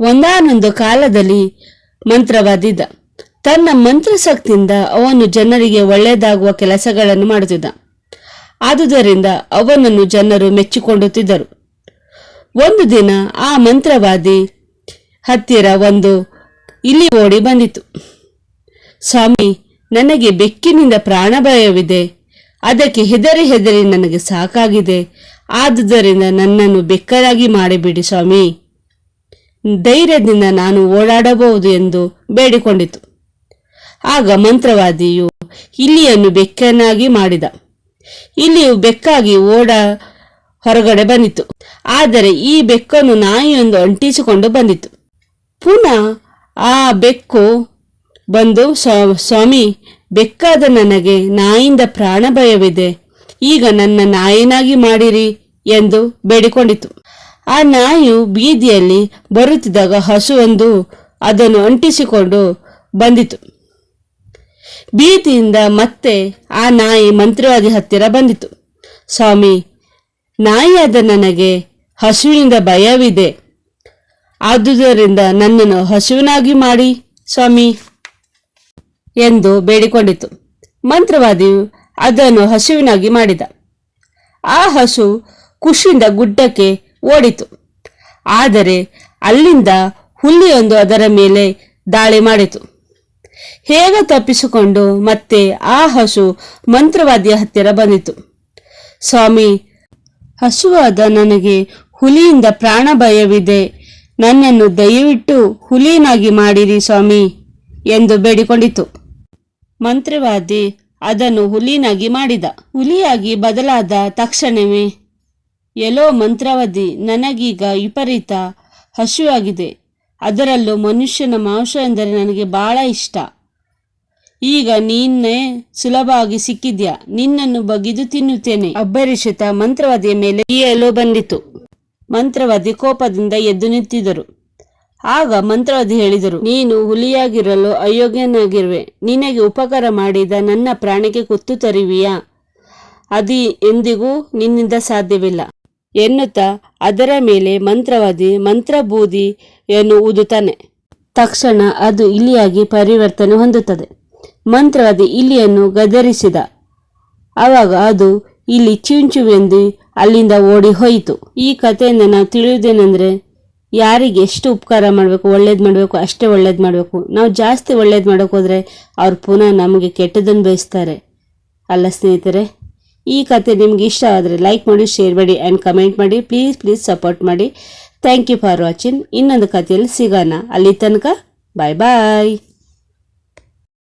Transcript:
ಒಂದಾನೊಂದು ಕಾಲದಲ್ಲಿ ಮಂತ್ರವಾದಿದ್ದ. ತನ್ನ ಮಂತ್ರಶಕ್ತಿಯಿಂದ ಅವನು ಜನರಿಗೆ ಒಳ್ಳೆಯದಾಗುವ ಕೆಲಸಗಳನ್ನು ಮಾಡುತ್ತಿದ್ದ. ಆದುದರಿಂದ ಅವನನ್ನು ಜನರು ಮೆಚ್ಚಿಕೊಳ್ಳುತ್ತಿದ್ದರು. ಒಂದು ದಿನ ಆ ಮಂತ್ರವಾದಿ ಹತ್ತಿರ ಒಂದು ಇಲಿ ಓಡಿ ಬಂದಿತು ಸ್ವಾಮಿ, ನನಗೆ ಬೆಕ್ಕಿನಿಂದ ಪ್ರಾಣಭಯವಿದೆ ಅದಕ್ಕೆ ಹೆದರಿ ಹೆದರಿ ನನಗೆ ಸಾಕಾಗಿದೆ. ಆದುದರಿಂದ ನನ್ನನ್ನು ಬೆಕ್ಕರಾಗಿ ಮಾಡಿಬಿಡಿ ಸ್ವಾಮಿ. ಧೈರ್ಯದಿಂದ ನಾನು ಓಡಾಡಬಹುದು ಎಂದು ಬೇಡಿಕೊಂಡಿತು. ಆಗ ಮಂತ್ರವಾದಿಯು ಇಲಿಯನ್ನು ಬೆಕ್ಕನಾಗಿ ಮಾಡಿದ. ಇಲಿಯು ಬೆಕ್ಕಾಗಿ ಓಡ ಹೊರಗಡೆ ಬಂದಿತು. ಆದರೆ ಈ ಬೆಕ್ಕನ್ನು ನಾಯಿಯೊಂದು ಅಂಟಿಸಿಕೊಂಡು ಬಂದಿತು. ಪುನಃ ಆ ಬೆಕ್ಕು ಬಂದು, ಸ್ವಾ- ಸ್ವಾಮಿ, ಬೆಕ್ಕಾದ ನನಗೆ ನಾಯಿಂದ ಪ್ರಾಣ ಭಯವಿದೆ ಈಗ ನನ್ನ ನಾಯಿನಾಗಿ ಮಾಡಿರಿ ಎಂದು ಬೇಡಿಕೊಂಡಿತು. ಆ ನಾಯಿಯು ಬೀದಿಯಲ್ಲಿ ಬರುತ್ತಿದ್ದಾಗ ಹಸುವೊಂದು ಅದನ್ನು ಅಂಟಿಸಿಕೊಂಡು ಬಂದಿತು. ಬೀದಿಯಿಂದ ಮತ್ತೆ ಆ ನಾಯಿ ಮಂತ್ರವಾದಿ ಹತ್ತಿರ ಬಂದಿತು. ಸ್ವಾಮಿ, ನಾಯಿಯಾದ ನನಗೆ ಹಸುವಿನಿಂದ ಭಯವಿದೆ. ಆದುದರಿಂದ ನನ್ನನ್ನು ಹಸುವಿನಾಗಿ ಮಾಡಿ, ಸ್ವಾಮಿ, ಎಂದು ಬೇಡಿಕೊಂಡಿತು. ಮಂತ್ರವಾದಿಯು ಅದನ್ನು ಹಸುವಿನಾಗಿ ಮಾಡಿದ. ಆ ಹಸು ಖುಷಿಯಿಂದ ಗುಡ್ಡಕ್ಕೆ ಓಡಿತು. ಆದರೆ ಅಲ್ಲಿಂದ ಹುಲಿಯೊಂದು ಅದರ ಮೇಲೆ ದಾಳಿ ಮಾಡಿತು. ಹೇಗೆ ತಪ್ಪಿಸಿಕೊಂಡು ಮತ್ತೆ ಆ ಹಸು ಮಂತ್ರವಾದಿಯ ಹತ್ತಿರ ಬಂದಿತು. ಸ್ವಾಮಿ, ಹಸುವಾದ ನನಗೆ ಹುಲಿಯಿಂದ ಪ್ರಾಣ ಭಯವಿದೆ. ನನ್ನನ್ನು ದಯವಿಟ್ಟು ಹುಲಿಯನಾಗಿ ಮಾಡಿರಿ ಸ್ವಾಮಿ ಎಂದು ಬೇಡಿಕೊಂಡಿತು. ಮಂತ್ರವಾದಿ ಅದನ್ನು ಹುಲಿನಾಗಿ ಮಾಡಿದ. ಹುಲಿಯಾಗಿ ಬದಲಾದ ತಕ್ಷಣವೇ ಎಲ್ಲೋ ಮಂತ್ರಾವಧಿ ನನಗೀಗ ವಿಪರೀತ ಹಸುವಾಗಿದೆ. ಅದರಲ್ಲೂ ಮನುಷ್ಯನ ಮಾಂಸ ಎಂದರೆ ನನಗೆ ಬಹಳ ಇಷ್ಟ. ಈಗ ನೀನೇ ಸುಲಭವಾಗಿ ಸಿಕ್ಕಿದ್ಯಾ? ನಿನ್ನನ್ನು ಬಗಿದು ತಿನ್ನುತ್ತೇನೆ. ಅಬ್ಬರಿಷಿತ ಮಂತ್ರವಾದಿಯ ಮೇಲೆ ಈಯಲು ಬಂದಿತು. ಮಂತ್ರವಾದಿ ಕೋಪದಿಂದ ಎದ್ದು ನಿಂತಿದ್ದರು. ಆಗ ಮಂತ್ರವಾದಿ ಹೇಳಿದರು, ನೀನು ಹುಲಿಯಾಗಿರಲು ಅಯೋಗ್ಯನಾಗಿರುವೆ. ನಿನಗೆ ಉಪಕಾರ ಮಾಡಿದ ನನ್ನ ಪ್ರಾಣಕ್ಕೆ ಕುತ್ತು ತರುವಿಯಾ? ಅದು ಎಂದಿಗೂ ನಿನ್ನಿಂದ ಸಾಧ್ಯವಿಲ್ಲ. ಎನ್ನುತ್ತಾ ಅದರ ಮೇಲೆ ಮಂತ್ರವಾದಿ ಮಂತ್ರಬೂದಿಯನ್ನು ಊದುತ್ತಾನೆ ತಕ್ಷಣ ಅದು ಇಲಿಯಾಗಿ ಪರಿವರ್ತನೆ ಹೊಂದುತ್ತದೆ. ಮಂತ್ರವಾದಿ ಇಲಿಯನ್ನು ಗದರಿಸಿದ. ಆವಾಗ ಅದು ಇಲ್ಲಿ ಚಿಂಚುವೆಂದು ಅಲ್ಲಿಂದ ಓಡಿ ಹೋಯಿತು. ಈ ಕಥೆಯಿಂದ ನಾವು ತಿಳಿಯುವುದೇನೆಂದರೆ, ಯಾರಿಗೆ ಎಷ್ಟು ಉಪಕಾರ ಮಾಡಬೇಕು, ಒಳ್ಳೇದು ಮಾಡಬೇಕು, ಅಷ್ಟೇ ಒಳ್ಳೇದು ಮಾಡಬೇಕು. ನಾವು ಜಾಸ್ತಿ ಒಳ್ಳೇದು ಮಾಡೋಕ್ಕೋದ್ರೆ ಅವ್ರು ಪುನಃ ನಮಗೆ ಕೆಟ್ಟದನ್ನು ಬಯಸ್ತಾರೆ. ಅಲ್ಲ ಸ್ನೇಹಿತರೆ ಈ ಕತೆ ನಿಮ್ಗೆ ಇಷ್ಟ ಆದರೆ ಲೈಕ್ ಮಾಡಿ ಶೇರ್ ಮಾಡಿ ಆ್ಯಂಡ್ ಕಮೆಂಟ್ ಮಾಡಿ. ಪ್ಲೀಸ್ ಪ್ಲೀಸ್ ಸಪೋರ್ಟ್ ಮಾಡಿ. ಥ್ಯಾಂಕ್ ಯು ಫಾರ್ ವಾಚಿಂಗ್ ಇನ್ನೊಂದು ಕಥೆಯಲ್ಲಿ ಸಿಗೋಣ. ಅಲ್ಲಿ ತನಕ ಬಾಯ್ ಬಾಯ್